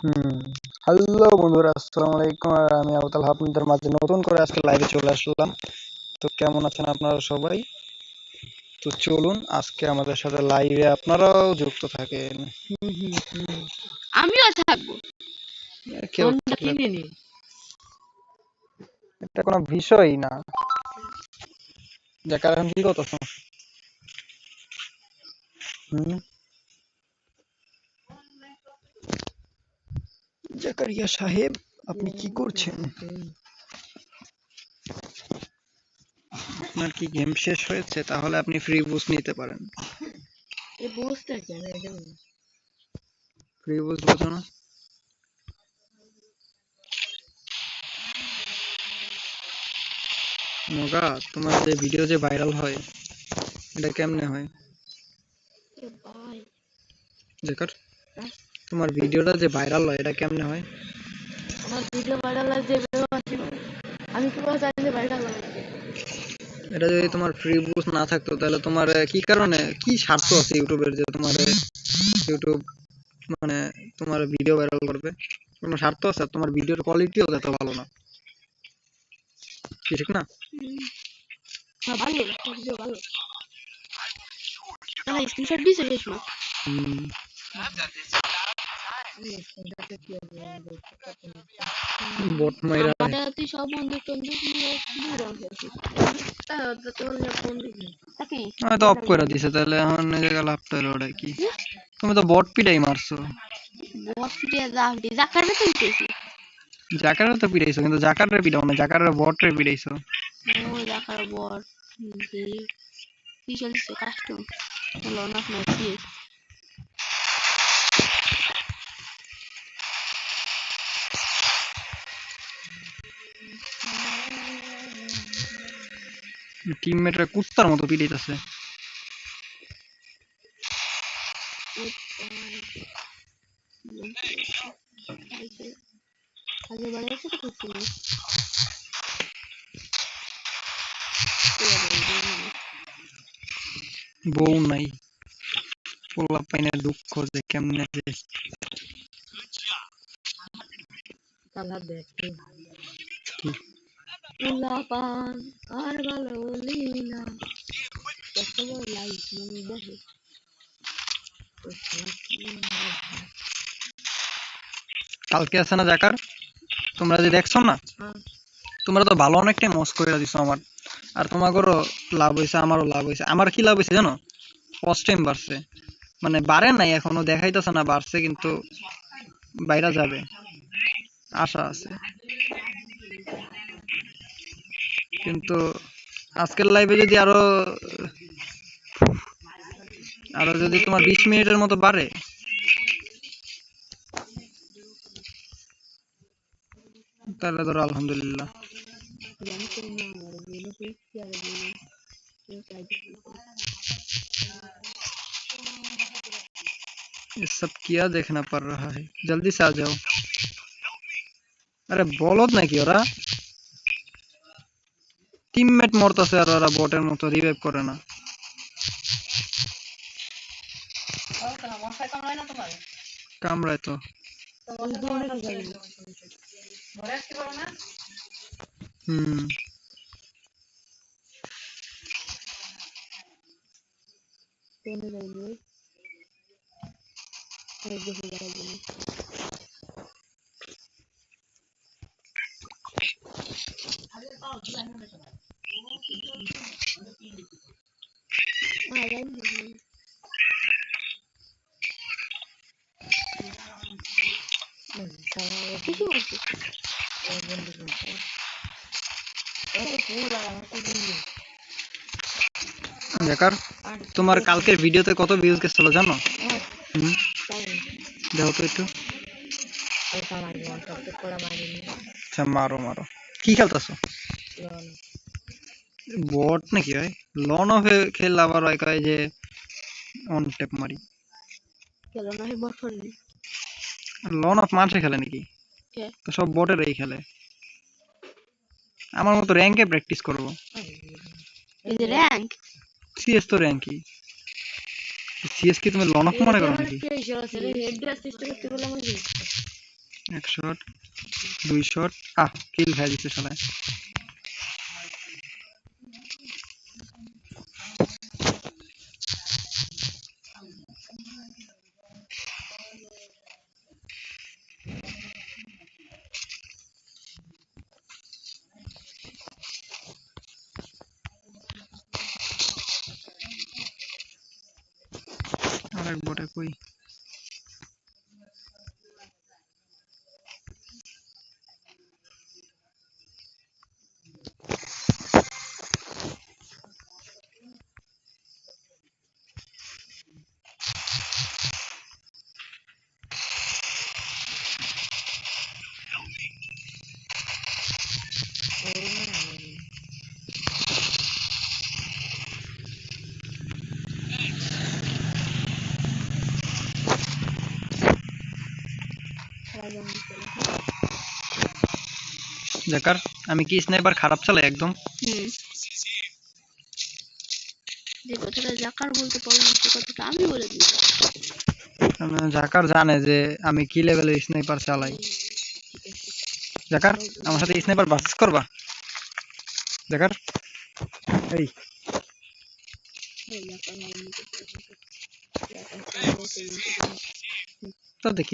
হুম। Hello বন্ধুরা আসসালামু আলাইকুম আর আমি আবতাল আপনাদের মাঝে নতুন করে আজকে লাইভে চলে আসলাম। তো কেমন আছেন আপনারা সবাই? তো চলুন আজকে আমাদের সাথে লাইভে আপনারাও যুক্ত থাকেন। আমিও থাকব। নি এটা কোনো বিষয়ই না। যাকার এখন কি করতেছ? হুম? জাকারিয়া সাহেব আপনি কি করছেন? আপনার কি গেম শেষ হয়েছে? তাহলে আপনি ফ্রি বুস্ট নিতে পারেন। এই বসটা কেন এটা ফ্রি বুস্ট বোঝো না। মগা তোমার যে ভিডিও যে ভাইরাল হয় এটা কেমনে হয়? জাকার? তোমার ভিডিওটা যে ভাইরাল হয় এটা কেমনে হয়? আমার ভিডিও ভাইরাল লাগছে আমি কি করে জানি যে ভাইরাল লাগছে এটা যদি তোমার ফ্রি বুস্ট না থাকতো তাহলে তোমার কি কারণে কি স্বার্থ আছে ইউটিউবের যে তোমার ইউটিউব মানে তোমার ভিডিও ভাইরাল করবে? কোনো স্বার্থ আছে? তোমার ভিডিওর কোয়ালিটিও এত ভালো না। ঠিক না? হ্যাঁ ভালো ভিডিও ভালো। না স্ক্রিনশট দিছে আমাদের তুই সব বন্ধু টন্ধু নিয়ে তা তো তো অফ করে দিছে তাহলে এখন এই জায়গা লাভ তো হলো ওটা কি? তুমি তো বট পিটাই মারছো। বস ফিটে যা ফিটে যা করবে তুই জাকারে তো পিটাইছো কিন্তু জাকারে পিটাও না জাকারে বটরে পিটাইছো। ও যা কর কি চলছে? কাস্টম? হলো না না কি টিমমেটরা কুত্তার মতো পিটাইতেছে বউ নাই। পোলা পাইনে দুঃখ যে কেমনে যে। দেখতে উলা আর ভালো লীলা কত লাইট মনে দেখে কালকে আছে না জাকার? তোমরা যে দেখছ না তোমরা তো ভালো অনেকটাই মস করে দিছো আমার। আর তোমাদেরও লাভ হয়েছে আমারও লাভ হয়েছে আমার কি লাভ হয়েছে জানো? ফার্স্ট টাইম বাড়ছে। মানে বাড়ে নাই এখনও দেখাইতেছে না বাড়ছে কিন্তু বাইরে যাবে। আশা আছে। কিন্তু আজকের লাইভে যদি আরো আরো যদি তোমার বিশ মিনিটের মতো বাড়ে তাহলে ধরো আলহামদুলিল্লাহ ये सब किया देखना पड़ रहा है जल्दी से आ जाओ আরে বলদ নাকি ওরা টিমমেট মরতেছে আর ওরা বটের মতো রিভাইভ করে না। কামড়ায় তো। হুম। তোমার কালকের ভিডিওতে কত ভিউজ গেছিল জানো? দেখো তো একটু। আচ্ছা মারো মারো। কি খেলতেছো? বট নাকি ভাই? লন অফ খেললে আবার হয় কয় যে অন টেপ মারি। খেলো না বছর নেই লন অফ মানুষে খেলে নাকি? কে? তো সব বটেরই খেলে। আমার মতো র্যাঙ্কে প্র্যাকটিস করব। এই যে র্যাঙ্ক? সিএস তো র্যাঙ্কই। সিএস কি তুমি লন অফ মনে করো নাকি? এক শট দুই শট আহ কিল খাই দিচ্ছে সবাই আরেক বটে কই জাকার আমি কি স্নাইপার খারাপ চালাই একদম? হুম। যে কথাটা জাকার বলতে পারল না সে কথাটা আমি বলে দিলাম কারণ জাকার জানে যে আমি কি লেভেলের স্নাইপার চালাই। ঠিক আছে জাকার আমার সাথে স্নাইপার ভার্সেস করবা। জাকার এই। এই জাকার আমি নিতে পারব জাকার তো দেখি তো দেখি।